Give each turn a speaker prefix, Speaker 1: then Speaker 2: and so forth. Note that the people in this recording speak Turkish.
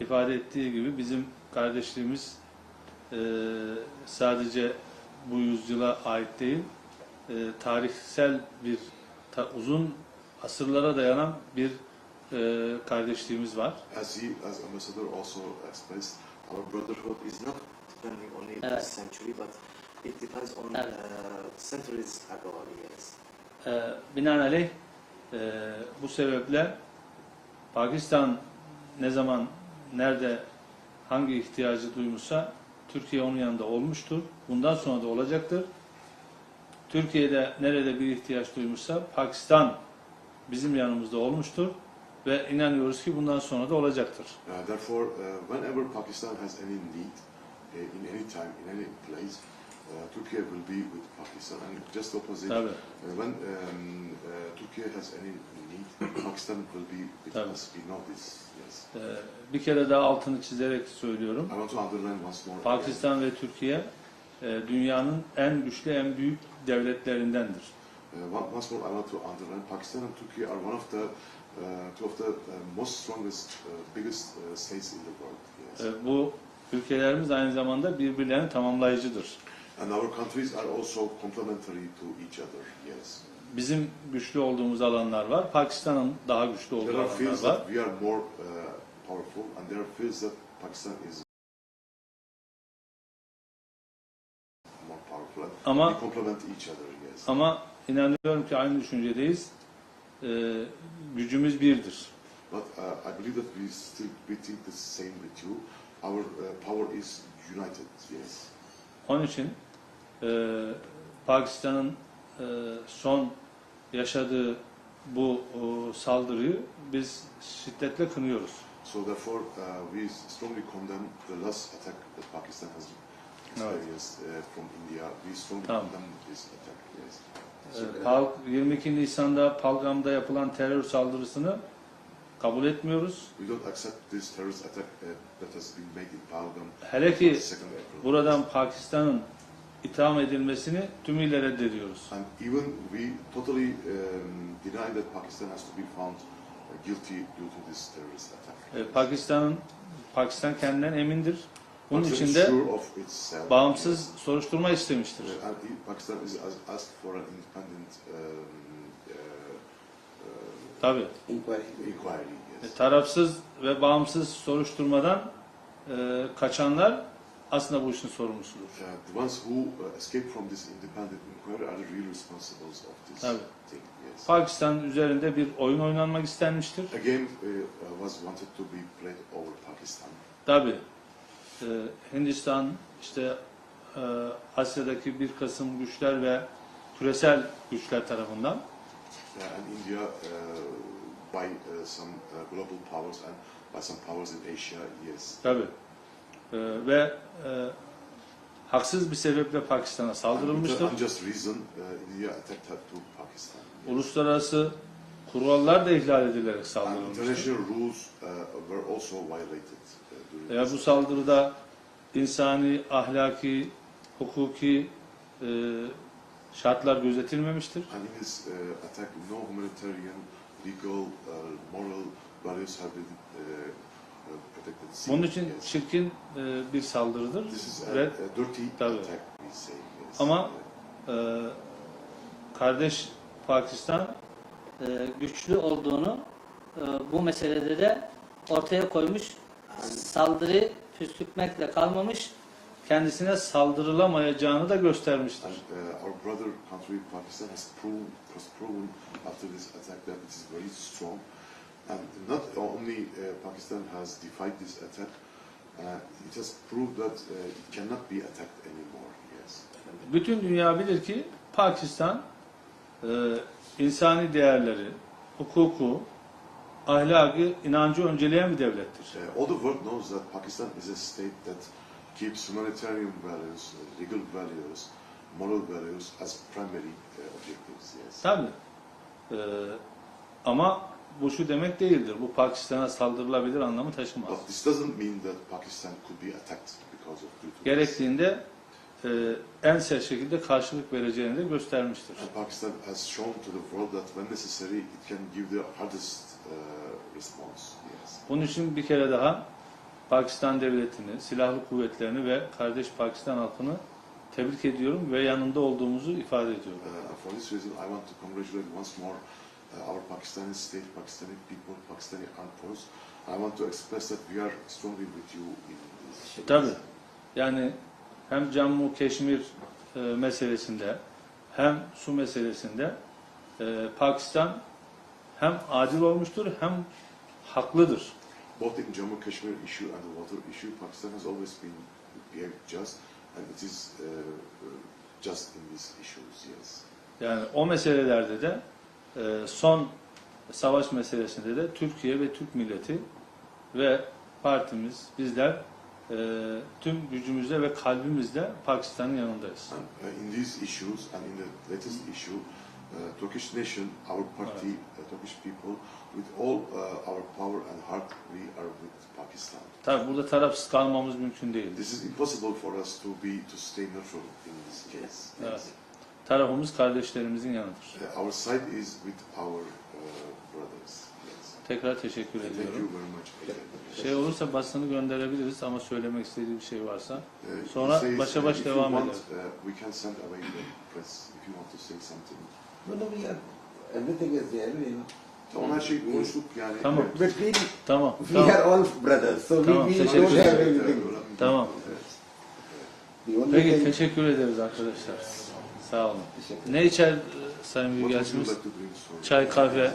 Speaker 1: ifade ettiği gibi bizim kardeşliğimiz e, sadece bu yüzyıla ait değil, e, tarihsel bir ta- uzun asırlara dayanan bir e, kardeşliğimiz var.
Speaker 2: As he, as ambassador also expressed, our brotherhood is not
Speaker 3: depending only
Speaker 4: Evet.
Speaker 3: this century, but it depends on
Speaker 4: Evet.
Speaker 3: uh, centuries ago, yes.
Speaker 1: E, binaenaleyh e, bu sebeple Pakistan ne zaman, nerede, hangi ihtiyacı duymuşsa Türkiye onun yanında olmuştur. Bundan sonra da olacaktır. Türkiye'de nerede bir ihtiyaç duymuşsa Pakistan bizim yanımızda olmuştur ve inanıyoruz ki bundan sonra da olacaktır.
Speaker 2: Uh, therefore, uh, whenever Pakistan has any need, uh, in any time, in any place, Turkey will be with Pakistan. And just opposite,
Speaker 1: Tabii.
Speaker 2: uh, when um, uh, Turkey has any need, Pakistan will be with
Speaker 1: Tabii.
Speaker 2: us. We know this. Yes.
Speaker 1: Ee, bir kere daha altını çizerek söylüyorum.
Speaker 2: I want to underline once more.
Speaker 1: Pakistan ve Türkiye e, dünyanın en güçlü, en büyük devletlerindendir.
Speaker 2: Uh, once more, I want to underline. Pakistan and Turkey are one of the uh, two of the uh, most strongest, uh, biggest uh, states in the world. Yes.
Speaker 1: Ee, bu ülkelerimiz aynı zamanda birbirlerini tamamlayıcıdır.
Speaker 2: And our countries are also complementary to each other. Yes.
Speaker 1: Bizim güçlü olduğumuz alanlar var. Pakistan'ın daha güçlü olduğu
Speaker 2: There are
Speaker 1: alanlar
Speaker 2: fields
Speaker 1: var.
Speaker 2: that we are more uh, powerful, and there are fields that Pakistan is more powerful. And
Speaker 1: Ama
Speaker 2: we complement each other. Yes.
Speaker 1: ama inanıyorum ki aynı düşüncedeyiz. Ee, gücümüz birdir.
Speaker 2: But uh, I believe that we still we think the same with you. Our uh, power is united. Yes.
Speaker 1: Onun için e, Pakistan'ın e, son yaşadığı bu o, saldırıyı biz şiddetle kınıyoruz.
Speaker 2: So therefore, uh, we strongly condemn the last attack that Pakistan has experienced uh, from India. We strongly
Speaker 1: Tamam.
Speaker 2: condemn this attack. Yes.
Speaker 1: E, Pal- 22 Nisan'da Palgam'da yapılan terör saldırısını kabul etmiyoruz.
Speaker 2: We don't accept this terrorist attack uh, that has been made in Pahalgam
Speaker 1: Hele ki
Speaker 2: 2nd April.
Speaker 1: buradan Pakistan'ın itham edilmesini tümüyle reddediyoruz.
Speaker 2: And even we totally um, deny that Pakistan has to be found uh, guilty due to this terrorist attack.
Speaker 1: E, Pakistan'ın Pakistan kendinden emindir. Bunun
Speaker 2: Pakistan
Speaker 1: için de
Speaker 2: sure of itself.
Speaker 1: bağımsız soruşturma istemiştir.
Speaker 2: And Pakistan is as- asked for an independent um, uh,
Speaker 1: Tabii.
Speaker 3: Inquiry.
Speaker 2: uh.
Speaker 1: E,
Speaker 2: Yes.
Speaker 1: tarafsız ve bağımsız soruşturmadan e, kaçanlar aslında bu işin sorumlusudur.
Speaker 2: Uh, the ones who uh, escape from this independent inquiry are the real responsibles of this
Speaker 1: Tabii.
Speaker 2: thing. Yes.
Speaker 1: Pakistan üzerinde bir oyun oynanmak istenmiştir.
Speaker 2: A game uh, uh, was wanted to be played over Pakistan.
Speaker 1: Tabii. e, Hindistan, işte e, Asya'daki bir kısım güçler ve küresel güçler tarafından
Speaker 2: Uh, and India uh, by uh, some uh, global powers and by some powers in Asia, yes.
Speaker 1: tabii e, ve e, haksız bir sebeple Pakistan'a saldırılmıştır.
Speaker 2: uh.
Speaker 1: Uluslararası kurallar da ihlal edilerek saldırılmıştır.
Speaker 2: rules uh, uh,
Speaker 1: bu saldırıda insani, ahlaki, hukuki e, şartlar gözetilmemiştir.
Speaker 2: Attack, no humanitarian, legal, moral values have been.
Speaker 1: Bunun için çirkin e, bir saldırıdır. Ve, Tabii. Ama e, kardeş Pakistan
Speaker 4: e, güçlü olduğunu e, bu meselede de ortaya koymuş. Saldırı püskürtmekle kalmamış.
Speaker 1: kendisine saldırılamayacağını da göstermiştir.
Speaker 2: And uh, our brother country, Pakistan, has proven, has proven after this attack that it is very strong. And not only Pakistan has defied this attack, uh, it has proved that uh, it cannot be attacked anymore. Yes.
Speaker 1: Bütün dünya bilir ki Pakistan e, insani değerleri, hukuku, ahlakı, inancı önceleyen bir devlettir.
Speaker 2: Uh, all the world knows that Pakistan is a state that keeps humanitarian values, uh, legal values, moral values as primary uh, objectives. Yes.
Speaker 1: Tabii. Ee, ama bu şu demek değildir. Bu Pakistan'a saldırılabilir anlamı taşımaz.
Speaker 2: But this doesn't mean that Pakistan could be attacked because of due to.
Speaker 1: Gerektiğinde e, en sert şekilde karşılık vereceğini de göstermiştir.
Speaker 2: And Pakistan has shown to the world that when necessary, it can give the hardest uh, response. Yes.
Speaker 1: Bunun için bir kere daha Pakistan devletini, silahlı kuvvetlerini ve kardeş Pakistan halkını tebrik ediyorum ve yanında olduğumuzu ifade ediyorum.
Speaker 2: Uh, for this reason, I want to congratulate once more our Pakistani state, Pakistani people, Pakistani armed force. I want to express that we are strongly with you in this.
Speaker 1: Tabii. Yani hem Cammu Keşmir e, meselesinde hem su meselesinde e, Pakistan hem adil olmuştur hem haklıdır.
Speaker 2: Both in Jammu Kashmir issue and the water issue, Pakistan has always been behaved just, and it is uh, uh, just in these issues. Yes.
Speaker 1: Yani o meselelerde de e, son savaş meselesinde de Türkiye ve Türk milleti ve partimiz bizler e, tüm gücümüzle ve kalbimizle Pakistan'ın yanındayız.
Speaker 2: And uh, in these issues and in the latest issue, uh, Turkish nation, our party, uh, Turkish people, with all uh, our power and heart, we are with Pakistan.
Speaker 1: Tabi burada tarafsız kalmamız mümkün değil.
Speaker 2: This is impossible for us to be to stay neutral in this case.
Speaker 1: Evet. Tarafımız kardeşlerimizin yanıdır.
Speaker 2: Our side is with our uh, brothers. Yes.
Speaker 1: Tekrar teşekkür
Speaker 2: Thank you
Speaker 1: ediyorum.
Speaker 2: very much. again.
Speaker 1: Şey olursa basını gönderebiliriz ama söylemek istediği bir şey varsa.
Speaker 2: Uh,
Speaker 1: Sonra
Speaker 2: says,
Speaker 1: başa
Speaker 2: uh,
Speaker 1: baş
Speaker 2: if you
Speaker 1: devam
Speaker 2: want, uh, we can send away the press if you want to say something.
Speaker 5: No, no, we are, everything is there, you know.
Speaker 2: Tamam her şey konuştuk yani.
Speaker 1: Tamam.
Speaker 5: But we,
Speaker 1: Tamam,
Speaker 5: we
Speaker 1: tamam,
Speaker 5: are all brothers, so
Speaker 1: Tamam,
Speaker 5: we, we
Speaker 1: teşekkür
Speaker 5: don't have
Speaker 1: ederim.
Speaker 5: anything.
Speaker 1: tamam.
Speaker 5: The only
Speaker 1: Peki
Speaker 5: thing,
Speaker 1: teşekkür ederiz arkadaşlar. Sağ olun. Ne içer e, Sayın Büyükelçimiz? Çay, kahve.